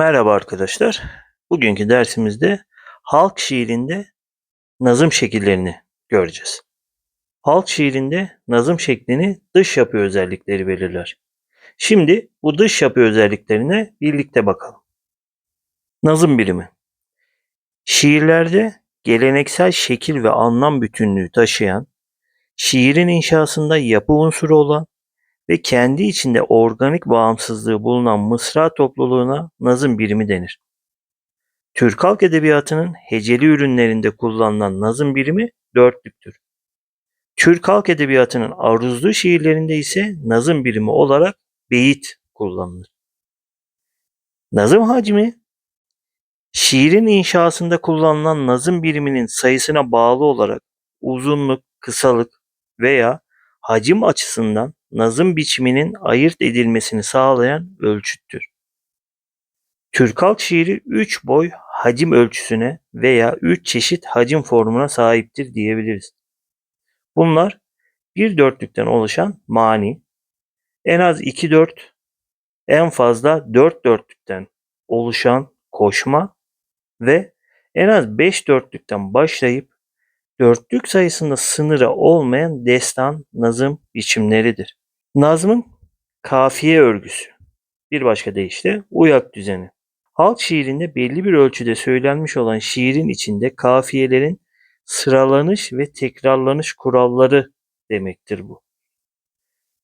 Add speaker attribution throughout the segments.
Speaker 1: Merhaba arkadaşlar. Bugünkü dersimizde halk şiirinde nazım şekillerini göreceğiz. Halk şiirinde nazım şeklini dış yapı özellikleri belirler. Şimdi bu dış yapı özelliklerine birlikte bakalım. Nazım birimi. Şiirlerde geleneksel şekil ve anlam bütünlüğü taşıyan, şiirin inşasında yapı unsuru olan ve kendi içinde organik bağımsızlığı bulunan mısra topluluğuna nazım birimi denir. Türk halk edebiyatının heceli ürünlerinde kullanılan nazım birimi dörtlüktür. Türk halk edebiyatının aruzlu şiirlerinde ise nazım birimi olarak beyit kullanılır. Nazım hacmi, şiirin inşasında kullanılan nazım biriminin sayısına bağlı olarak uzunluk, kısalık veya hacim açısından nazım biçiminin ayırt edilmesini sağlayan ölçüttür. Türk halk şiiri 3 boy hacim ölçüsüne veya 3 çeşit hacim formuna sahiptir diyebiliriz. Bunlar bir dörtlükten oluşan mani, en az 2 dört, en fazla 4 dörtlükten oluşan koşma ve en az 5 dörtlükten başlayıp dörtlük sayısında sınırı olmayan destan nazım biçimleridir. Nazmın kafiye örgüsü. Bir başka deyişle uyak düzeni. Halk şiirinde belli bir ölçüde söylenmiş olan şiirin içinde kafiyelerin sıralanış ve tekrarlanış kuralları demektir bu.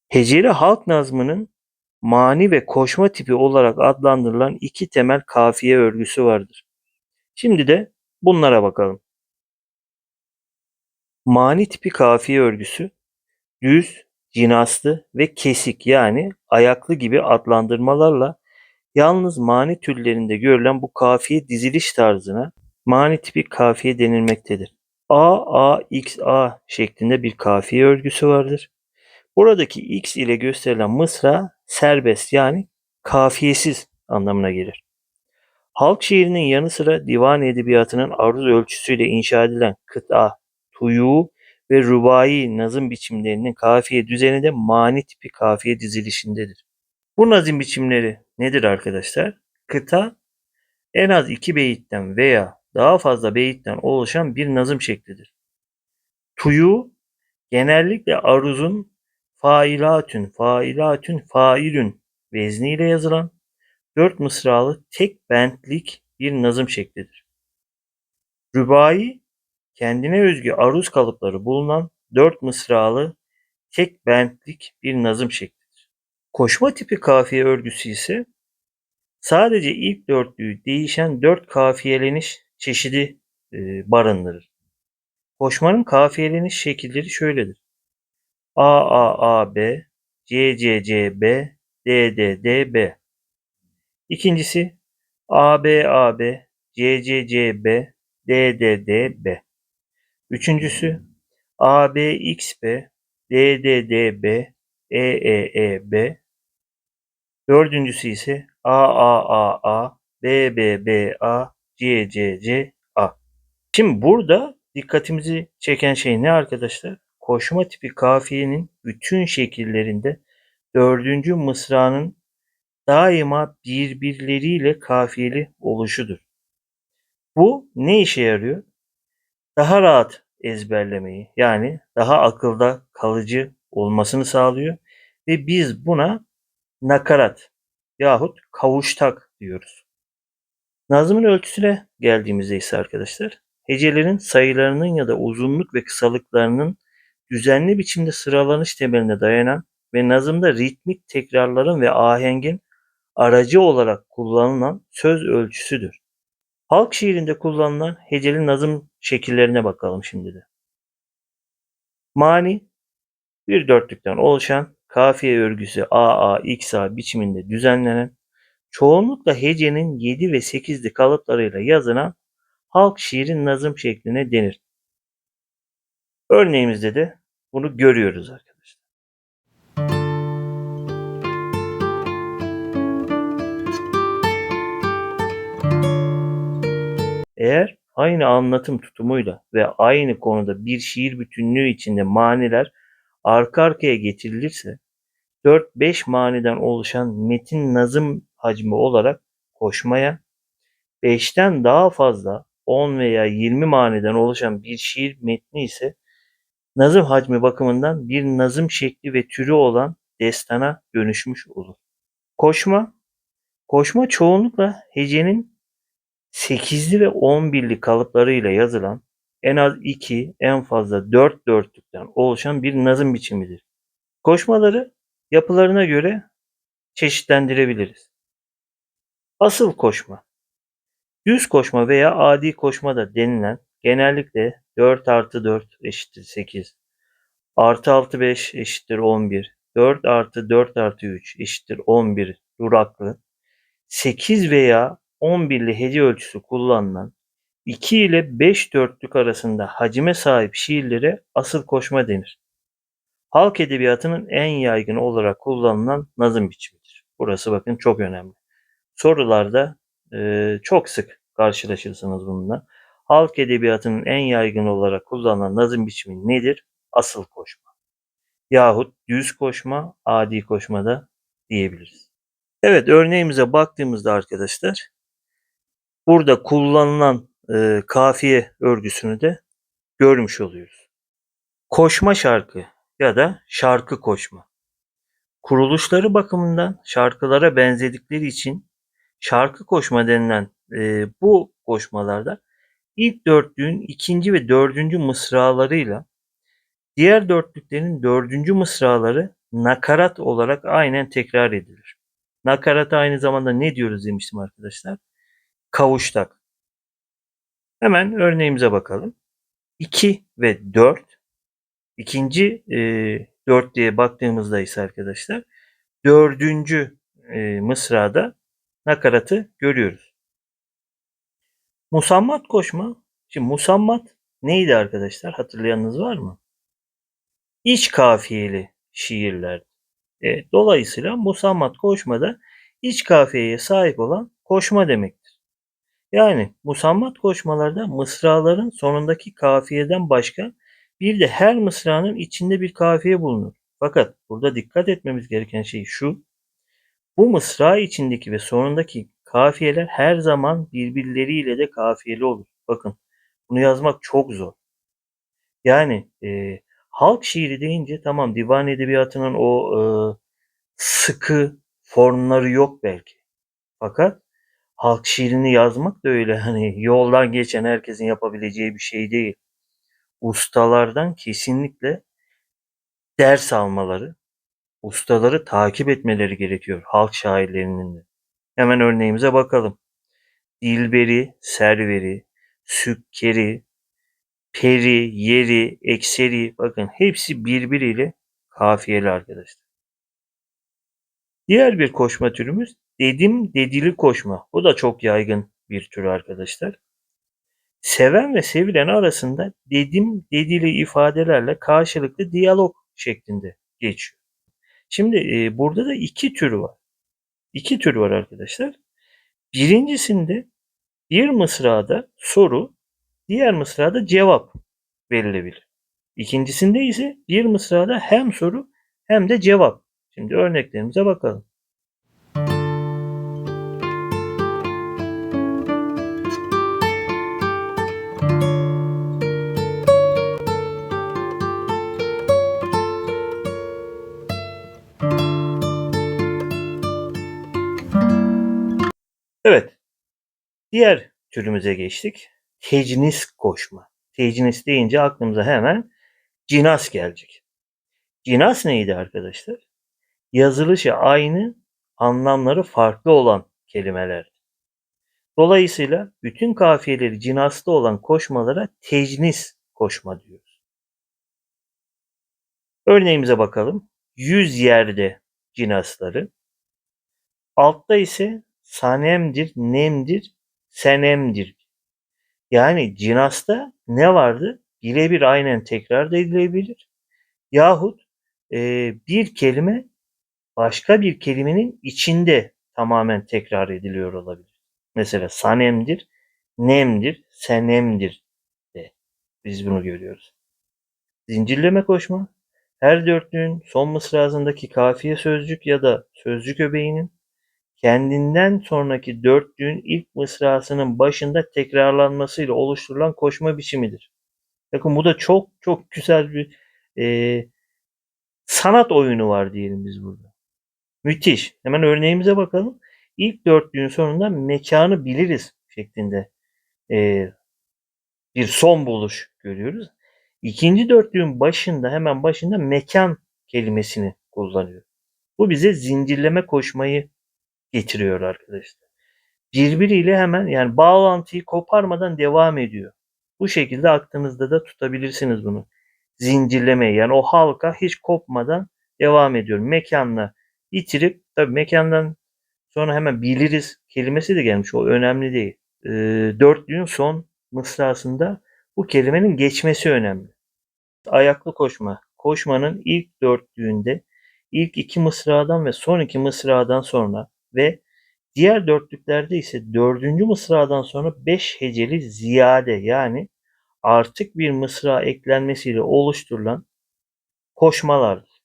Speaker 1: Heceli halk nazmının mani ve koşma tipi olarak adlandırılan iki temel kafiye örgüsü vardır. Şimdi de bunlara bakalım. Mani tipi kafiye örgüsü düz, cinaslı ve kesik yani ayaklı gibi adlandırmalarla yalnız mani türlerinde görülen bu kafiye diziliş tarzına mani tipi kafiye denilmektedir. A, A, X, A şeklinde bir kafiye örgüsü vardır. Buradaki X ile gösterilen mısra serbest yani kafiyesiz anlamına gelir. Halk şiirinin yanı sıra divan edebiyatının aruz ölçüsüyle inşa edilen kıta, tuyu ve rubai nazım biçimlerinin kafiye düzeni de mani tipi kafiye dizilişindedir. Bu nazım biçimleri nedir arkadaşlar? Kıta en az iki beyitten veya daha fazla beyitten oluşan bir nazım şeklidir. Tuyu genellikle aruzun failatün, failatün, failün vezniyle yazılan dört mısralı tek bentlik bir nazım şeklidir. Rübai kendine özgü aruz kalıpları bulunan dört mısralı tek bentlik bir nazım şeklidir. Koşma tipi kafiye örgüsü ise sadece ilk dörtlüğü değişen dört kafiyeleniş çeşidi e, barındırır. Koşmanın kafiyeleniş şekilleri şöyledir. A A A B, C C C B, D D D B. İkincisi A B A B, C C C B, D D D B. Üçüncüsü ABXB, DDDB, EEEB. Dördüncüsü ise AAAA, BBBA, CCCA. Şimdi burada dikkatimizi çeken şey ne arkadaşlar? Koşma tipi kafiyenin bütün şekillerinde dördüncü mısranın daima birbirleriyle kafiyeli oluşudur. Bu ne işe yarıyor? Daha rahat ezberlemeyi yani daha akılda kalıcı olmasını sağlıyor ve biz buna nakarat yahut kavuştak diyoruz. Nazımın ölçüsüne geldiğimizde ise arkadaşlar hecelerin sayılarının ya da uzunluk ve kısalıklarının düzenli biçimde sıralanış temeline dayanan ve nazımda ritmik tekrarların ve ahengin aracı olarak kullanılan söz ölçüsüdür. Halk şiirinde kullanılan heceli nazım şekillerine bakalım şimdi de. Mani bir dörtlükten oluşan kafiye örgüsü AA, XA biçiminde düzenlenen çoğunlukla hecenin 7 ve 8'li kalıplarıyla yazılan halk şiirin nazım şekline denir. Örneğimizde de bunu görüyoruz arkadaşlar. Eğer aynı anlatım tutumuyla ve aynı konuda bir şiir bütünlüğü içinde maniler arka arkaya getirilirse 4-5 maniden oluşan metin nazım hacmi olarak koşmaya, 5'ten daha fazla 10 veya 20 maniden oluşan bir şiir metni ise nazım hacmi bakımından bir nazım şekli ve türü olan destana dönüşmüş olur. Koşma, koşma çoğunlukla hecenin 8'li ve 11'li kalıplarıyla yazılan en az 2, en fazla 4 dörtlükten oluşan bir nazım biçimidir. Koşmaları yapılarına göre çeşitlendirebiliriz. Asıl koşma, düz koşma veya adi koşma da denilen genellikle 4 artı 4 eşittir 8, artı 6 5 eşittir 11, 4 artı 4 artı 3 eşittir 11 duraklı, 8 veya 11'li hece ölçüsü kullanılan 2 ile 5 dörtlük arasında hacime sahip şiirlere asıl koşma denir. Halk edebiyatının en yaygın olarak kullanılan nazım biçimidir. Burası bakın çok önemli. Sorularda e, çok sık karşılaşırsınız bununla. Halk edebiyatının en yaygın olarak kullanılan nazım biçimi nedir? Asıl koşma. Yahut düz koşma, adi koşma da diyebiliriz. Evet örneğimize baktığımızda arkadaşlar burada kullanılan e, kafiye örgüsünü de görmüş oluyoruz. Koşma şarkı ya da şarkı koşma. Kuruluşları bakımından şarkılara benzedikleri için şarkı koşma denilen e, bu koşmalarda ilk dörtlüğün ikinci ve dördüncü mısralarıyla diğer dörtlüklerin dördüncü mısraları nakarat olarak aynen tekrar edilir. Nakarata aynı zamanda ne diyoruz demiştim arkadaşlar? Kavuştak. Hemen örneğimize bakalım. 2 ve 4 ikinci e, dörtlüğe baktığımızda ise arkadaşlar dördüncü e, mısrada nakaratı görüyoruz. Musammat koşma. Şimdi musammat neydi arkadaşlar? Hatırlayanınız var mı? İç kafiyeli şiirler. E, dolayısıyla musammat koşmada iç kafiyeye sahip olan koşma demektir. Yani musammat koşmalarda mısraların sonundaki kafiyeden başka bir de her mısranın içinde bir kafiye bulunur. Fakat burada dikkat etmemiz gereken şey şu. Bu mısra içindeki ve sonundaki kafiyeler her zaman birbirleriyle de kafiyeli olur. Bakın bunu yazmak çok zor. Yani e, halk şiiri deyince tamam divan edebiyatının o e, sıkı formları yok belki. Fakat halk şiirini yazmak da öyle hani yoldan geçen herkesin yapabileceği bir şey değil. Ustalardan kesinlikle ders almaları, ustaları takip etmeleri gerekiyor halk şairlerinin de. Hemen örneğimize bakalım. Dilberi, serveri, sükkeri, peri, yeri, ekseri bakın hepsi birbiriyle kafiyeli arkadaşlar. Diğer bir koşma türümüz dedim dedili koşma. Bu da çok yaygın bir tür arkadaşlar. Seven ve sevilen arasında dedim dedili ifadelerle karşılıklı diyalog şeklinde geçiyor. Şimdi e, burada da iki tür var. İki tür var arkadaşlar. Birincisinde bir mısrada soru, diğer mısrada cevap verilebilir. İkincisinde ise bir mısrada hem soru hem de cevap. Şimdi örneklerimize bakalım. Evet. Diğer türümüze geçtik. Tecnis koşma. Tecnis deyince aklımıza hemen cinas gelecek. Cinas neydi arkadaşlar? Yazılışı aynı, anlamları farklı olan kelimeler. Dolayısıyla bütün kafiyeleri cinaslı olan koşmalara tecnis koşma diyoruz. Örneğimize bakalım. Yüz yerde cinasları. Altta ise sanemdir, nemdir, senemdir. Yani cinasta ne vardı? Birebir aynen tekrar da edilebilir. Yahut e, bir kelime başka bir kelimenin içinde tamamen tekrar ediliyor olabilir. Mesela sanemdir, nemdir, senemdir de biz bunu görüyoruz. Zincirleme koşma, her dörtlüğün son mısrasındaki kafiye sözcük ya da sözcük öbeğinin kendinden sonraki dörtlüğün ilk mısrasının başında tekrarlanmasıyla oluşturulan koşma biçimidir. Bakın bu da çok çok güzel bir e, sanat oyunu var diyelim biz burada. Müthiş. Hemen örneğimize bakalım. İlk dörtlüğün sonunda mekanı biliriz şeklinde e, bir son buluş görüyoruz. İkinci dörtlüğün başında hemen başında mekan kelimesini kullanıyor. Bu bize zincirleme koşmayı getiriyor arkadaşlar. Birbiriyle hemen yani bağlantıyı koparmadan devam ediyor. Bu şekilde aklınızda da tutabilirsiniz bunu. Zincirleme yani o halka hiç kopmadan devam ediyor. Mekanla bitirip tabii mekandan sonra hemen biliriz kelimesi de gelmiş. O önemli değil. Ee, dörtlüğün son mısrasında bu kelimenin geçmesi önemli. Ayaklı koşma. Koşmanın ilk dörtlüğünde ilk iki mısradan ve son iki mısradan sonra ve diğer dörtlüklerde ise dördüncü mısradan sonra beş heceli ziyade yani artık bir mısra eklenmesiyle oluşturulan koşmalardır.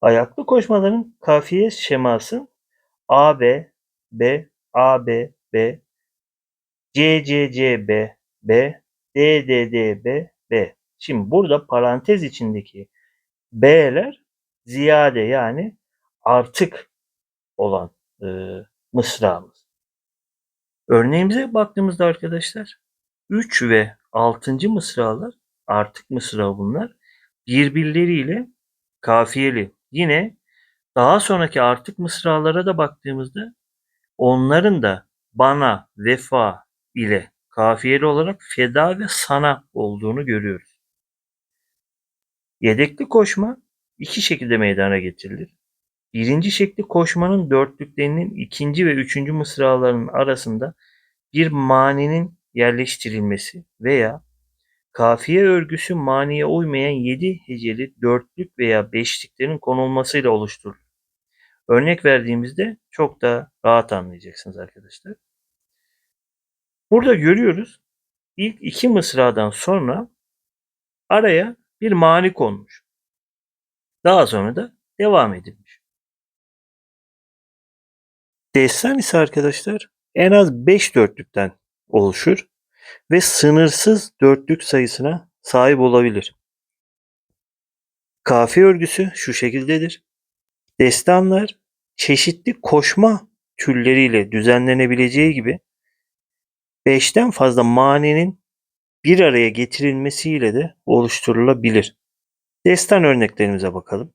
Speaker 1: Ayaklı koşmaların kafiye şeması A B A B B C C C B B D D D B B. Şimdi burada parantez içindeki B'ler ziyade yani artık olan e, mısramız. Örneğimize baktığımızda arkadaşlar 3 ve 6. mısralar artık mısra bunlar birbirleriyle kafiyeli. Yine daha sonraki artık mısralara da baktığımızda onların da bana, vefa ile kafiyeli olarak feda ve sana olduğunu görüyoruz. Yedekli koşma iki şekilde meydana getirilir. Birinci şekli koşmanın dörtlüklerinin ikinci ve üçüncü mısralarının arasında bir maninin yerleştirilmesi veya kafiye örgüsü maniye uymayan yedi heceli dörtlük veya beşliklerin konulmasıyla oluşturulur. Örnek verdiğimizde çok daha rahat anlayacaksınız arkadaşlar. Burada görüyoruz ilk iki mısradan sonra araya bir mani konmuş. Daha sonra da devam edilmiş. Destan ise arkadaşlar en az 5 dörtlükten oluşur ve sınırsız dörtlük sayısına sahip olabilir. Kafiye örgüsü şu şekildedir. Destanlar çeşitli koşma türleriyle düzenlenebileceği gibi 5'ten fazla maninin bir araya getirilmesiyle de oluşturulabilir. Destan örneklerimize bakalım.